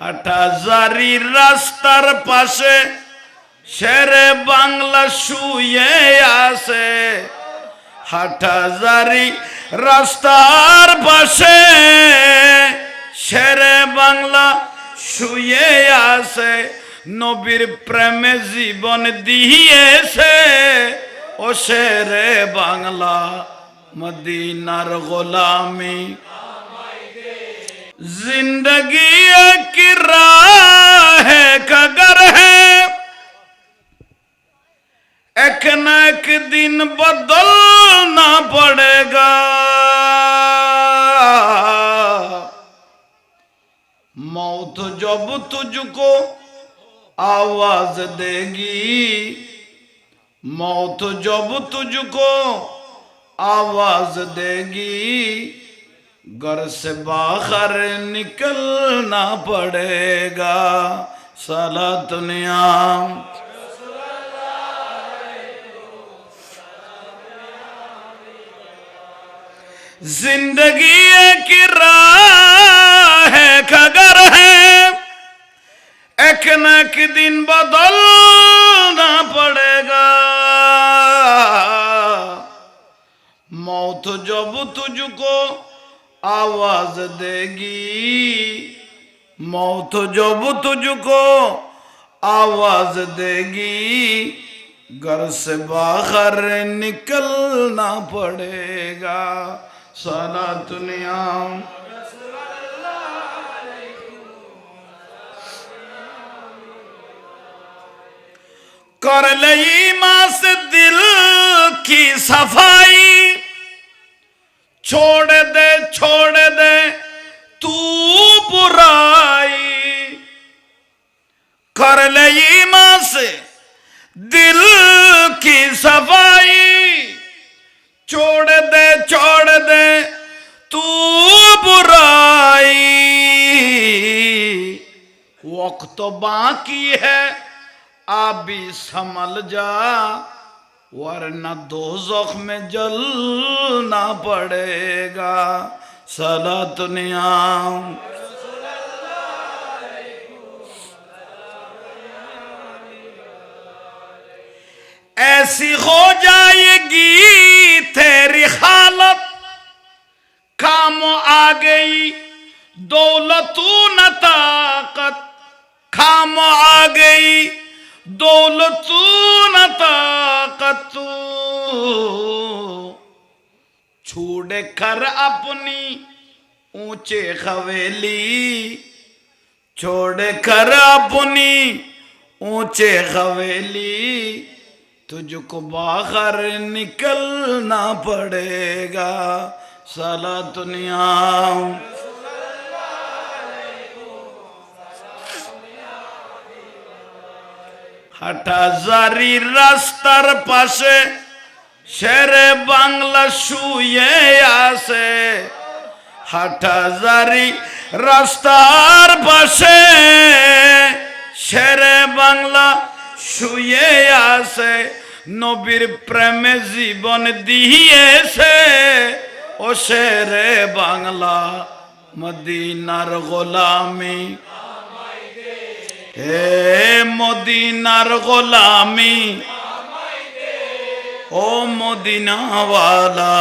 হাটাজারি রাস্তার পাশে শেরে বাংলা শুয়ে আছে। হাটাজারি রাস্তার পাশে শেরে বাংলা শুয়ে আছে। নবীর প্রেমে জীবন দিয়েছে, ও শেরে বাংলা মদিনার গোলামি। জিন্দগি এক بدلنا پڑے گا موت جب تجھ کو آواز دے گی موت جب تجھ کو آواز دے گی گھر سے باہر نکلنا پڑے گا سارا دنیا زندگی ایک راہ ہے، کھگر ہے۔ ایک نہ ایک دن بدلنا پڑے گا۔ موت جب تجھ کو آواز دے گی، موت جب تجھ کو آواز دے گی، گھر سے باہر نکلنا پڑے گا۔ سارا دنیا۔ کر لئی ماں سے دل کی صفائی۔ چھوڑ دے چھوڑ وقت باقی ہے۔ آبی سمل جا، ورنہ دو زخ میں جلنا پڑے گا۔ سلط نیام۔ ایسی ہو جائے گی تیری حالت۔ کام آ گئی دولتوں شام آ گئی دولت نہ طاقت چھوڑ کر اپنی اونچے خویلی چھوڑ کر اپنی اونچے خویلی تجھ کو باہر نکلنا پڑے گا سالا دنیا হাটাজারি রাস্তার পাশে শেরে বাংলা শুয়ে আছে। হাটাজারি রাস্তার পাশে শেরে বাংলা শুয়ে আছে। নবীর প্রেমে জীবন দিয়েছে, ও শেরে বাংলা মদিনার গোলামি হে মদিনার গোলামি। ও মদিনাওয়ালা।